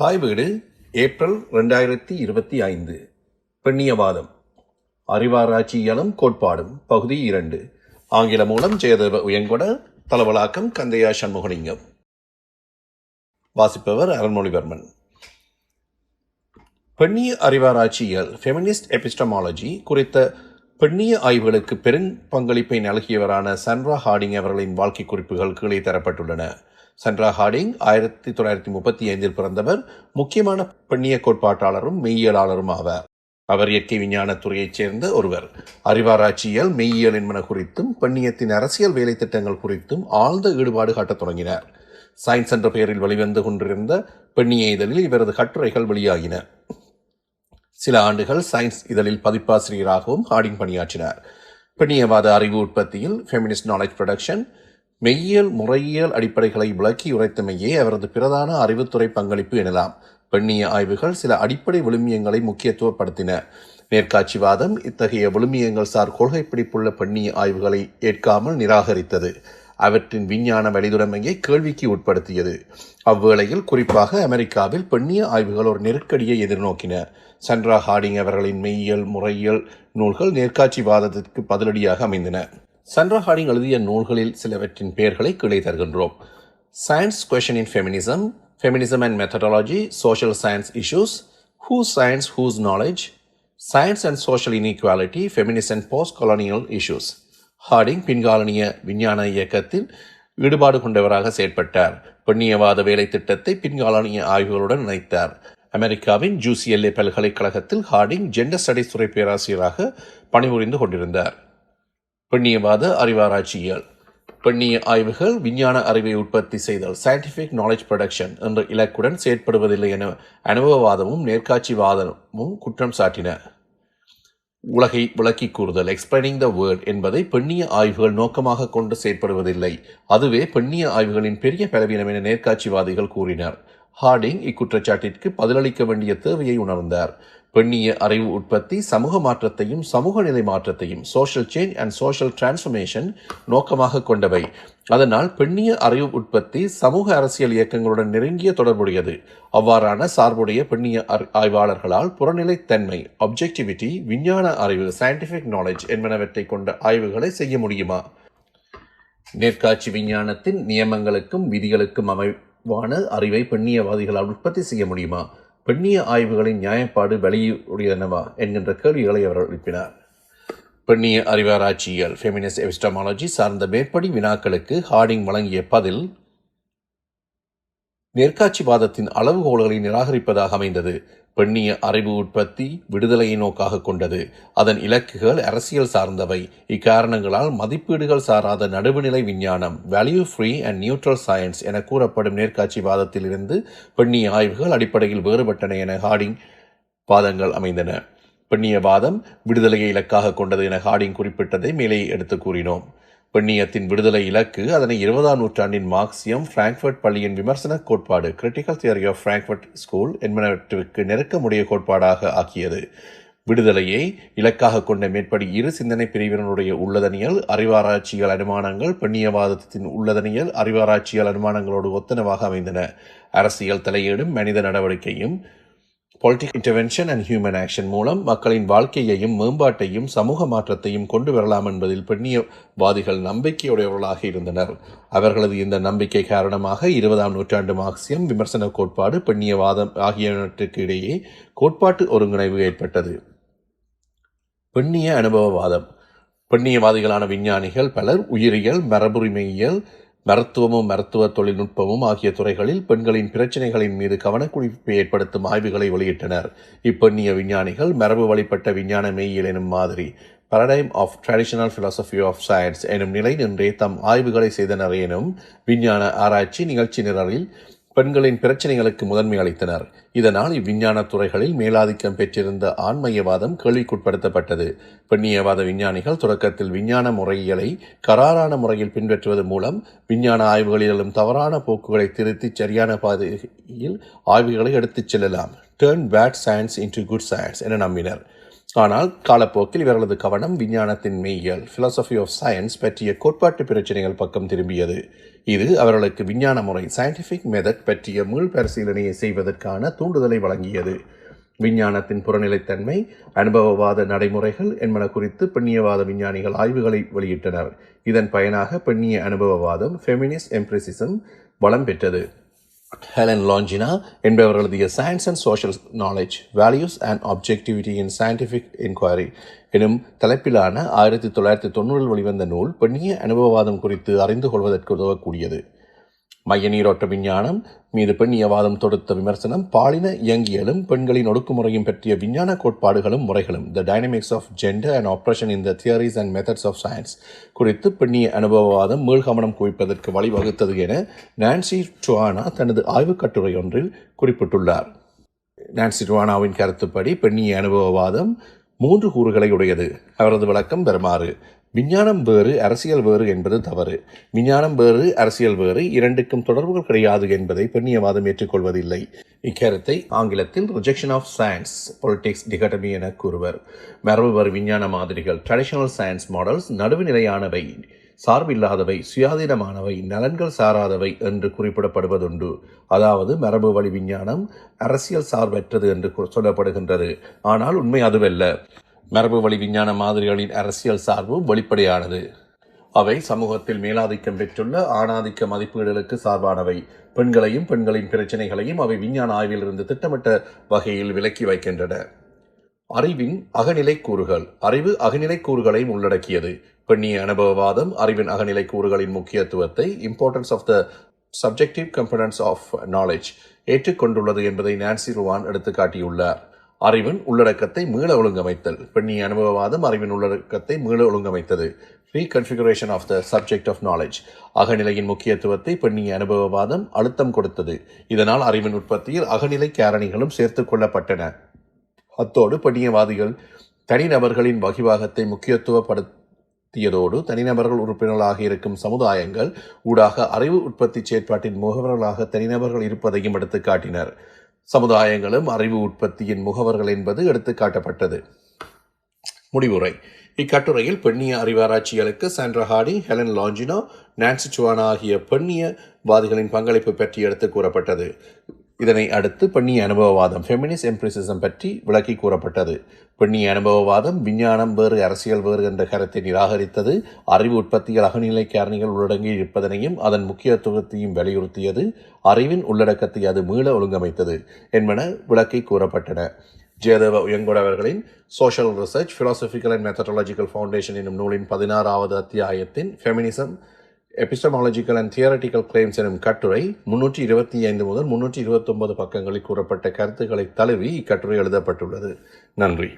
தாய் வீடு ஏப்ரல் ரெண்டாயிரத்தி இருபத்தி ஐந்து. பெண்ணியவாதம். அறிவாராய்ச்சியலும் கோட்பாடும் பகுதி இரண்டு. ஆங்கில மூலம் ஜெயதேவ உயங்கொட தலவலாக்கம் கந்தையா சண்முகலிங்கம். வாசிப்பவர் அருண்மொழிவர்மன். பெண்ணிய அறிவாராய்ச்சியல் ஃபெமினிஸ்ட் எபிஸ்டமாலஜி குறித்த பெண்ணிய ஆய்வுகளுக்கு பெரும் பங்களிப்பை நல்கியவரான சன்ரா ஹார்டிங் அவர்களின் வாழ்க்கை குறிப்புகள் கீழே தரப்பட்டுள்ளன. சன்ரா ஹார்டிங் ஆயிரத்தி தொள்ளாயிரத்தி முப்பத்தி ஐந்தில் பிறந்தவர் முக்கியமான பெண்ணிய கோட்பாட்டாளரும் மெய்யியலாளரும் ஆவார். அவர் இயற்கை விஞ்ஞான துறையைச் சேர்ந்த ஒருவர். அறிவாராய்ச்சியல் மெய்யியல் என்பன குறித்தும் பெண்ணியத்தின் அரசியல் வேலை திட்டங்கள் குறித்தும் ஆழ்ந்த ஈடுபாடு காட்டத் தொடங்கினார். சயின்ஸ் என்ற பெயரில் வெளிவந்து கொண்டிருந்த பெண்ணிய இதழில் இவரது கட்டுரைகள் வெளியாகின. சில ஆண்டுகள் சயின்ஸ் இதழில் பதிப்பாசிரியராகவும் ஹார்டிங் பணியாற்றினார். பெண்ணியவாத அறிவு உற்பத்தியில் ஃபெமினிஸ்ட் நாலேஜ் ப்ரொடக்ஷன் மெய்யியல் முறையியல் அடிப்படைகளை விளக்கி உரைத்தமையே அவரது பிரதான அறிவுத்துறை பங்களிப்பு எனலாம். பெண்ணிய ஆய்வுகள் சில அடிப்படை விழுமியங்களை முக்கியத்துவப்படுத்தின. நேர்காட்சிவாதம் இத்தகைய விழுமியங்கள் சார் கொள்கை பிடிப்புள்ள பெண்ணிய ஆய்வுகளை ஏற்காமல் நிராகரித்தது. அவற்றின் விஞ்ஞான வழிதுறைமையை கேள்விக்கு உட்படுத்தியது. அவ்வேளையில் குறிப்பாக அமெரிக்காவில் பெண்ணிய ஆய்வுகள் ஒரு நெருக்கடியை எதிர்நோக்கின. சன்ரா ஹார்டிங் அவர்களின் மெய்யியல் முறையியல் நூல்கள் நேர்காட்சிவாதத்திற்கு பதிலடியாக அமைந்தன. சன்ரா ஹார்டிங் எழுதிய நூல்களில் சிலவற்றின் பெயர்களை கீழே தருகின்றோம். Science question in feminism feminism and methodology social science issues who science whose knowledge science and social inequality feminist and post colonial issues Harding பின்காலனிய விஞ்ஞான இயக்கத்தில் ஈடுபாடு கொண்டவராக செயற்பட்டார். பெண்ணியவாத வேலை திட்டத்தை பின்காலனிய ஆய்வுகளுடன் இணைத்தார். அமெரிக்காவின் ஜூசிஎல்ஏ பல்கலைக்கழகத்தில் ஹார்டிங் ஜெண்டர் ஸ்டடிஸ் துறை பேராசிரியராக பணிபுரிந்து கொண்டிருந்தார். பெண்ணியவாத அறிவாராய்ச்சியல் பெண்ணிய ஆய்வுகள் விஞ்ஞான அறிவை உற்பத்தி செய்தல் சயின்டிஃபிக் நாலேஜ் ப்ரொடக்ஷன் என்ற இலக்குடன் செயற்படுவதில்லை என அனுபவவாதமும் நேர்காட்சிவாதமும் குற்றம் சாட்டின. உலகை விளக்கி கூறுதல் எக்ஸ்பிளைனிங் த வேர்ல்ட் என்பதை பெண்ணிய ஆய்வுகள் நோக்கமாக கொண்டு செயற்படுவதில்லை. அதுவே பெண்ணிய ஆய்வுகளின் பெரிய பலவீனம் என நேர்காட்சிவாதிகள் கூறினர். ஹார்டிங் இக்குற்றச்சாட்டிற்கு பதிலளிக்க வேண்டிய தேவையை உணர்ந்தார். பெண்ணிய அறிவு உற்பத்தி சமூக மாற்றத்தையும் சமூக நிலை மாற்றத்தையும் social change and social transformation நோக்கமாக கொண்டவை. அதனால் பெண்ணிய அறிவு உற்பத்தி சமூக அரசியல் இயக்கங்களுடன் நெருங்கிய தொடர்புடையது. அவ்வாறான சார்புடைய பெண்ணிய ஆய்வாளர்களால் புறநிலைத்தன்மை அப்ஜெக்டிவிட்டி விஞ்ஞான அறிவு சயின்டிஃபிக் நாலேஜ் என்பனவற்றை கொண்ட ஆய்வுகளை செய்ய முடியுமா? நேர்காட்சி விஞ்ஞானத்தின் நியமங்களுக்கும் விதிகளுக்கும் அமை வான அறிவை பெண்ணியவாதிகளால் உற்பத்தி செய்ய முடியுமா? பெண்ணிய ஆய்வுகளின் நியாயப்பாடு வெளியுடையனவா? என்கின்ற கேள்விகளை அவர் எழுப்பினார். பெண்ணிய அறிவாராய்ச்சியல் ஃபெமினிஸ்ட் எபிஸ்டமாலஜி சார்ந்த மேற்படி வினாக்களுக்கு ஹார்டிங் வழங்கிய பதில் நேர்காட்சிவாதத்தின் அளவுகோல்களை நிராகரிப்பதாக அமைந்தது. பெண்ணிய அறிவு உற்பத்தி விடுதலையை நோக்காக கொண்டது. அதன் இலக்குகள் அரசியல் சார்ந்தவை. இக்காரணங்களால் மதிப்பீடுகள் சாராத நடுவுநிலை விஞ்ஞானம் value free and neutral science என கூறப்படும் நேர்காட்சிவாதத்திலிருந்து பெண்ணிய ஆய்வுகள் அடிப்படையில் வேறுபட்டன என ஹார்டிங் வாதங்கள் அமைந்தன. பெண்ணியவாதம் விடுதலையை இலக்காக கொண்டது என ஹார்டிங் குறிப்பிட்டதை மேலே எடுத்து கூறினோம். பெண்ணியத்தின் விடுதலை இலக்கு அதனை இருபதாம் நூற்றாண்டின் மார்க்சியம் பிராங்க்ஃபர்ட் பள்ளியின் விமர்சன கோட்பாடு critical theory of Frankfurt school என்பனவற்றிற்கு நெருக்கமுடைய கோட்பாடாக ஆக்கியது. விடுதலையை இலக்காக கொண்ட மேற்படி இரு சிந்தனை பிரிவினருடைய உள்ளதனியல் அறிவாராய்ச்சியல் அனுமானங்கள் பெண்ணியவாதத்தின் உள்ளதனியல் அறிவாராய்ச்சியல் அனுமானங்களோடு ஒத்தனவாக அமைந்தன. அரசியல் தலையீடும் மனித நடவடிக்கையும் politic intervention and human action மூலம் மக்களின் வாழ்க்கையையும் மேம்பாட்டையும் சமூக மாற்றத்தையும் கொண்டு வரலாம் என்பதில் பெண்ணியவாதிகள் நம்பிக்கையுடையவர்களாக இருந்தனர். அவர்களது இந்த நம்பிக்கை காரணமாக இருபதாம் நூற்றாண்டு மார்க்சியம் விமர்சன கோட்பாடு பெண்ணியவாதம் ஆகியவற்றுக்கு இடையே கோட்பாட்டு ஒருங்கிணைவு ஏற்பட்டது. பெண்ணிய அனுபவவாதம். பெண்ணியவாதிகளான விஞ்ஞானிகள் பலர் உயிரியல் மரபுரிமையியல் மருத்துவமும் மருத்துவ தொழில்நுட்பமும் ஆகிய துறைகளில் பெண்களின் பிரச்சினைகளின் மீது கவனக்குவிப்பை ஏற்படுத்தும் ஆய்வுகளை வெளியிட்டனர். இப்பெண்ணிய விஞ்ஞானிகள் மரபு வழிபட்ட விஞ்ஞான மெய்யியல் எனும் மாதிரி paradigm of traditional philosophy of science எனும் நிலை நின்றே தம் ஆய்வுகளை செய்தனர் எனும் விஞ்ஞான ஆராய்ச்சி நிகழ்ச்சி நிரலில் பெண்களின் பிரச்சனைகளுக்கு முதன்மை அளித்தனர். இதனால் இவ்விஞ்ஞான துறைகளில் மேலாதிக்கம் பெற்றிருந்த ஆண்மையவாதம் கேள்விக்குட்படுத்தப்பட்டது. பெண்ணியவாத விஞ்ஞானிகள் தொடக்கத்தில் விஞ்ஞான முறைகளை கராரான முறையில் பின்பற்றுவது மூலம் விஞ்ஞான ஆய்வுகளிலும் தவறான போக்குகளை திருத்தி சரியான பாதையில் ஆய்வுகளை எடுத்துச் செல்லலாம். Turn bad science into good science என நம்பினர். ஆனால் காலப்போக்கில் இவர்களது கவனம் விஞ்ஞானத்தின் மெய்யியல் ஃபிலாசபி ஆஃப் சயின்ஸ் பற்றிய கோட்பாட்டு பிரச்சனைகள் பக்கம் திரும்பியது. இது அவர்களுக்கு விஞ்ஞான முறை சயின்டிஃபிக் மெதட் பற்றிய மீள் பரிசீலனையை செய்வதற்கான தூண்டுதலை வழங்கியது. விஞ்ஞானத்தின் புறநிலைத்தன்மை அனுபவவாத நடைமுறைகள் என்பன குறித்து பெண்ணியவாத விஞ்ஞானிகள் ஆய்வுகளை வெளியிட்டனர். இதன் பயனாக பெண்ணிய அனுபவவாதம் ஃபெமினிஸ்ட் எம்ப்ரிசிசம் வளம் பெற்றது. Helen Longino என்பவர்களது science and social knowledge values and objectivity in scientific enquiry எனும் தலைப்பிலான ஆயிரத்தி தொள்ளாயிரத்தி தொண்ணூறில் வெளிவந்த நூல் பெண்ணிய அனுபவவாதம் குறித்து அறிந்து கொள்வதற்கு உதவக்கூடியது. மைய நீரோட்ட விஞ்ஞானம் மீது பெண்ணியவாதம் தொடுத்த விமர்சனம் பாலின இயங்கியலும் பெண்களின் ஒடுக்குமுறையும் பற்றிய விஞ்ஞான கோட்பாடுகளும் முறைகளும். The dynamics of gender and oppression in the theories and methods of science குறித்து பெண்ணிய அனுபவவாதம் மீள்கமனம் குவிப்பதற்கு வழிவகுத்தது என நான்சி டுவானா தனது ஆய்வுக் கட்டுரை ஒன்றில் குறிப்பிட்டுள்ளார். நான்சி டுவானாவின் கருத்துப்படி பெண்ணிய அனுபவவாதம் மூன்று கூறுகளை உடையது. அவரது விளக்கம் பெறுமாறு. விஞ்ஞானம் வேறு அரசியல் வேறு என்பது தவறு. விஞ்ஞானம் வேறு அரசியல் வேறு இரண்டுக்கும் தொடர்புகள் கிடையாது என்பதை பெண்ணியவாதம் ஏற்றுக்கொள்வதில்லை. இக்கருத்தை ஆங்கிலத்தில் rejection of science politics dichotomy என கூறுவர். மரபுவர் விஞ்ஞான மாதிரிகள் ட்ரெடிஷனல் சயின்ஸ் மாடல்ஸ் நடுவுநிலையானவை சார்பில்லாதவை சுயாதீனமானவை நலன்கள் சாராதவை என்று குறிப்பிடப்படுவதுண்டு. அதாவது மரபு வழி விஞ்ஞானம் அரசியல் சார்பற்றது என்று சொல்லப்படுகின்றது. ஆனால் உண்மை அதுவல்ல. மரபு வழி விஞ்ஞான மாதிரிகளின் அரசியல் சார்பு வெளிப்படையானது. அவை சமூகத்தில் மேலாதிக்கம் பெற்றுள்ள ஆணாதிக்க மதிப்பீடுகளுக்கு சார்பானவை. பெண்களையும் பெண்களின் பிரச்சனைகளையும் அவை விஞ்ஞான ஆய்விலிருந்து திட்டமிட்ட வகையில் விலக்கி வைக்கின்றன. அறிவின் அகநிலை கூறுகள் அறிவு அகநிலை கூறுகளையும் உள்ளடக்கியது. பெண்ணிய அனுபவவாதம் அறிவின் அகநிலை கூறுகளின் முக்கியத்துவத்தை importance of the subjective components of knowledge ஏற்றுக்கொண்டுள்ளது என்பதை நான்சி ருவான் எடுத்துக்காட்டியுள்ளார். அறிவின் உள்ளடக்கத்தை மீள ஒழுங்கமைத்தல். பெண்ணிய அனுபவவாதம் அறிவின் உள்ளடக்கத்தை மீள ஒழுங்கமைத்தது. Reconfiguration of the subject of knowledge அகநிலையின் முக்கியத்துவத்தை பெண்ணிய அனுபவவாதம் அழுத்தம் கொடுத்தது. இதனால் அறிவின் உற்பத்தியில் அகநிலை காரணிகளும் சேர்த்து கொள்ளப்பட்டன. அத்தோடு பெண்ணியவாதிகள் தனிநபர்களின் வகிவாகத்தை முக்கியத்துவப்படுத்தியதோடு தனிநபர்கள் உறுப்பினர்களாக இருக்கும் சமுதாயங்கள் ஊடாக அறிவு உற்பத்தி செயற்பாட்டின் முகவர்களாக தனிநபர்கள் இருப்பதையும் எடுத்து காட்டினர் சமுதாயங்களும் அறிவு உற்பத்தியின் முகவர்கள் என்பது எடுத்துக்காட்டப்பட்டது. முடிவுரை. இக்கட்டுரையில் பெண்ணிய அறிவாராய்ச்சிகளுக்கு சாண்ட்ரா ஹாடி ஹெலன் லாஞ்சினோ நான்சி சுவானா ஆகிய பெண்ணியவாதிகளின் பங்களிப்பு பற்றி எடுத்து கூறப்பட்டது. இதனை அடுத்து பெண்ணிய அனுபவவாதம் ஃபெமினிஸ்ட் எம்ப்ரிசிசம் பற்றி விளக்கி கூறப்பட்டது. பெண்ணிய அனுபவவாதம் விஞ்ஞானம் வேறு அரசியல் வேறு என்ற கருத்தை நிராகரித்தது. அறிவு உற்பத்தியில் அகநிலை காரணிகள் உள்ளடங்கி இருப்பதனையும் அதன் முக்கியத்துவத்தையும் வலியுறுத்தியது. அறிவின் உள்ளடக்கத்தை அது மீள ஒழுங்கமைத்தது என்பன விளக்கி கூறப்பட்டன. ஜெயதேவ உயங்கோட அவர்களின் social research philosophical and methodological foundation என்னும் நூலின் பதினாறாவது அத்தியாயத்தின் feminism epistemological and theoretical claims எனும் கட்டுரை முன்னூற்றி இருபத்தி ஐந்து முதல் முன்னூற்றி இருபத்தொன்பது பக்கங்களில் கூறப்பட்ட கருத்துக்களை தழுவி இக்கட்டுரை எழுதப்பட்டுள்ளது. நன்றி.